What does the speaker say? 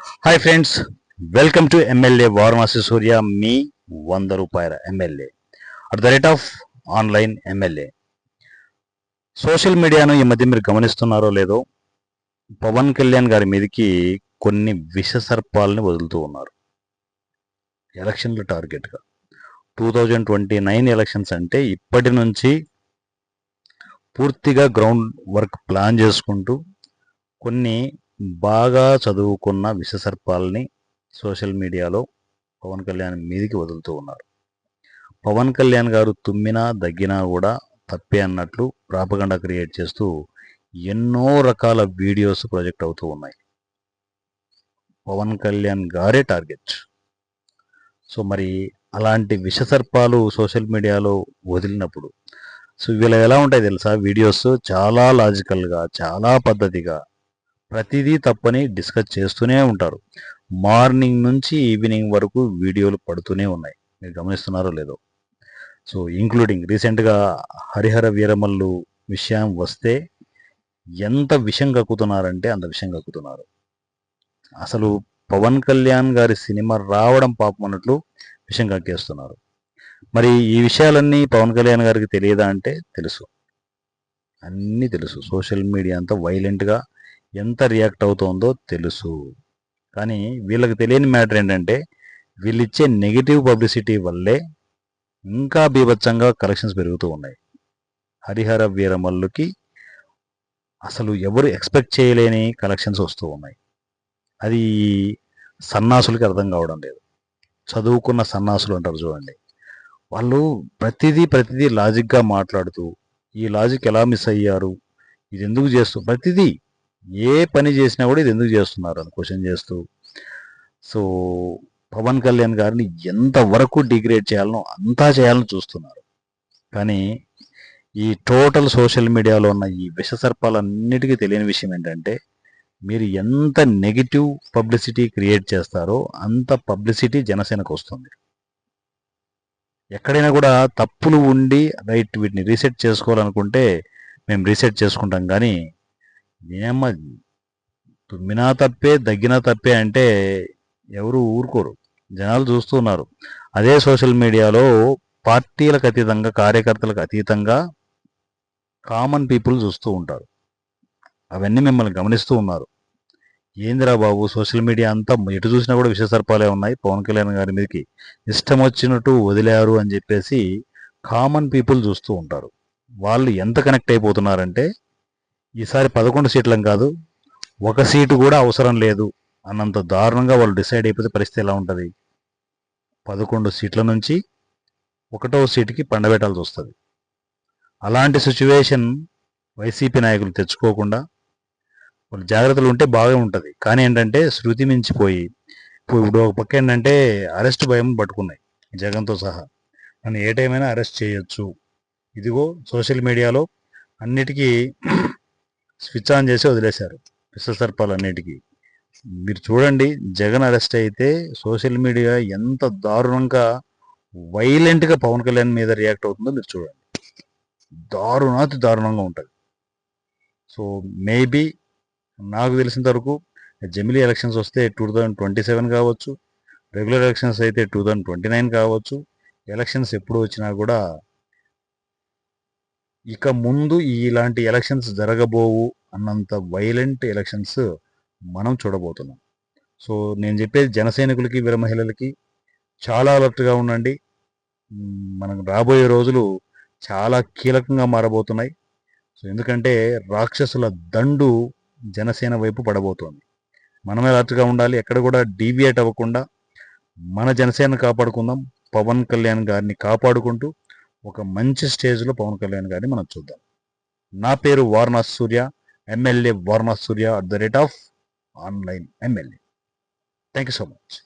Hi friends welcome to MLA Varanasi Surya మీ వంద రూపాయల MLA at the rate of online MLA social మీడియాను ఈ మధ్య మీరు గమనిస్తున్నారో లేదో పవన్ కళ్యాణ్ గారి మీదకి కొన్ని విష సర్పాలని వదులుతూ ఉన్నారు. ఎలక్షన్ల టార్గెట్గా two thousand twenty nine elections అంటే ఇప్పటి నుంచి పూర్తిగా గ్రౌండ్ వర్క్ ప్లాన్ చేసుకుంటూ కొన్ని బాగా చదువుకున్న విషసర్పాలని సోషల్ మీడియాలో పవన్ కళ్యాణ్ మీదికి వదులుతూ ఉన్నారు. పవన్ కళ్యాణ్ గారు తుమ్మినా దగ్గినా కూడా తప్పే అన్నట్లు ప్రాపగండ క్రియేట్ చేస్తూ ఎన్నో రకాల వీడియోస్ ప్రొజెక్ట్ అవుతూ ఉన్నాయి. పవన్ కళ్యాణ్ గారే టార్గెట్. సో మరి అలాంటి విషసర్పాలు సోషల్ మీడియాలో వదిలినప్పుడు సో వీళ్ళ ఎలా ఉంటాయి తెలుసా? వీడియోస్ చాలా లాజికల్గా చాలా పద్ధతిగా ప్రతిదీ తప్పని డిస్కస్ చేస్తూనే ఉంటారు. మార్నింగ్ నుంచి ఈవినింగ్ వరకు వీడియోలు పడుతూనే ఉన్నాయి. మీరు గమనిస్తున్నారో లేదో. సో ఇంక్లూడింగ్ రీసెంట్గా హరిహర వీరమల్లు విషయం వస్తే ఎంత విషం కక్కుతున్నారంటే అంత విషం కక్కుతున్నారు. అసలు పవన్ కళ్యాణ్ గారి సినిమా రావడం పాపం అన్నట్లు విషం కక్కేస్తున్నారు. మరి ఈ విషయాలన్నీ పవన్ కళ్యాణ్ గారికి తెలియదా అంటే తెలుసు. అన్నీ తెలుసు. సోషల్ మీడియా అంతా వైలెంట్గా ఎంత రియాక్ట్ అవుతుందో తెలుసు. కానీ వీళ్ళకి తెలియని మ్యాటర్ ఏంటంటే వీళ్ళు ఇచ్చే నెగిటివ్ పబ్లిసిటీ వల్లే ఇంకా బీభత్సంగా కలెక్షన్స్ పెరుగుతూ ఉన్నాయి. హరిహర వీరమల్లుకి అసలు ఎవరు ఎక్స్పెక్ట్ చేయలేని కలెక్షన్స్ వస్తూ ఉన్నాయి. అది సన్నాసులకి అర్థం కావడం లేదు. చదువుకున్న సన్నాసులు అంటారు చూడండి. వాళ్ళు ప్రతిదీ ప్రతిదీ లాజిక్గా మాట్లాడుతూ ఈ లాజిక్ ఎలా మిస్ అయ్యారు? ఇది ఎందుకు చేస్తూ ప్రతిదీ ఏ పని చేసినా కూడా ఇది ఎందుకు చేస్తున్నారు అని క్వశ్చన్ చేస్తూ. సో పవన్ కళ్యాణ్ గారిని ఎంతవరకు డిగ్రేడ్ చేయాలనో అంతా చేయాలని చూస్తున్నారు. కానీ ఈ టోటల్ సోషల్ మీడియాలో ఉన్న ఈ విషసర్పాలన్నిటికీ తెలియని విషయం ఏంటంటే మీరు ఎంత నెగిటివ్ పబ్లిసిటీ క్రియేట్ చేస్తారో అంత పబ్లిసిటీ జనసేనకు వస్తుంది. ఎక్కడైనా కూడా తప్పులు ఉండి రైట్ వీటిని రీసెట్ చేసుకోవాలనుకుంటే మేము రీసెట్ చేసుకుంటాం. కానీ నేనమ్మ తుమ్మినా తప్పే దగ్గినా తప్పే అంటే ఎవరు ఊరుకోరు. జనాలు చూస్తున్నారు అదే సోషల్ మీడియాలో పార్టీలకు అతీతంగా కార్యకర్తలకు అతీతంగా కామన్ పీపుల్ చూస్తూ ఉంటారు. అవన్నీ మిమ్మల్ని గమనిస్తూ ఉన్నారు. ఏందిరా బాబు సోషల్ మీడియా అంతా ఎటు చూసినా కూడా విషసర్పాలే ఉన్నాయి. పవన్ కళ్యాణ్ గారి మీదకి ఇష్టం వచ్చినట్టు వదిలారు అని చెప్పేసి కామన్ పీపుల్ చూస్తూ ఉంటారు. వాళ్ళు ఎంత కనెక్ట్ అయిపోతున్నారంటే ఈసారి పదకొండు సీట్లం కాదు. ఒక సీటు కూడా అవసరం లేదు అన్నంత దారుణంగా వాళ్ళు డిసైడ్ అయిపోతే పరిస్థితి ఎలా ఉంటుంది? పదకొండు సీట్ల నుంచి ఒకటో సీటుకి పండబెట్టాల్సి వస్తుంది. అలాంటి సిచ్యువేషన్ వైసీపీ నాయకులు తెచ్చుకోకుండా వాళ్ళు జాగ్రత్తలు ఉంటే బాగా ఉంటుంది. కానీ ఏంటంటే శృతి మించిపోయి ఇప్పుడు ఒక పక్క ఏంటంటే అరెస్ట్ భయం పట్టుకున్నాయి జగన్తో సహా. నన్ను ఏ టైం అయినా అరెస్ట్ చేయొచ్చు. ఇదిగో సోషల్ మీడియాలో అన్నిటికీ స్విచ్ ఆన్ చేసి వదిలేశారు విశ్వసర్పాలన్నిటికీ మీరు చూడండి జగన్ అరెస్ట్ అయితే సోషల్ మీడియా ఎంత దారుణంగా వైలెంట్గా పవన్ కళ్యాణ్ మీద రియాక్ట్ అవుతుందో మీరు చూడండి. దారుణాతి దారుణంగా ఉంటుంది. సో మేబీ నాకు తెలిసినంత వరకు జమిలీ ఎలక్షన్స్ వస్తే టూ థౌజండ్ ట్వంటీ సెవెన్ కావచ్చు రెగ్యులర్ ఎలక్షన్స్ అయితే టూ థౌజండ్ ట్వంటీ నైన్ కావచ్చు ఎలక్షన్స్ ఎప్పుడు వచ్చినా కూడా ఇక ముందు ఇలాంటి ఎలక్షన్స్ జరగబోవు అన్నంత వైలెంట్ ఎలక్షన్స్ మనం చూడబోతున్నాం. సో నేను చెప్పేది జనసైనికులకి వీర మహిళలకి చాలా అలర్ట్గా ఉండండి. మనం మనకు రాబోయే రోజులు చాలా కీలకంగా మారబోతున్నాయి. సో ఎందుకంటే రాక్షసుల దండు జనసేన వైపు పడబోతోంది. మనం అలర్ట్గా ఉండాలి. ఎక్కడ కూడా డీవియేట్ అవ్వకుండా మన జనసేన కాపాడుకుందాం. పవన్ కళ్యాణ్ గారిని కాపాడుకుంటూ ఒక మంచి స్టేజ్లో పవన్ కళ్యాణ్ గారిని మనం చూద్దాం. నా పేరు Varanasi Surya MLA Varanasi Surya at the rate of online MLA thank you so much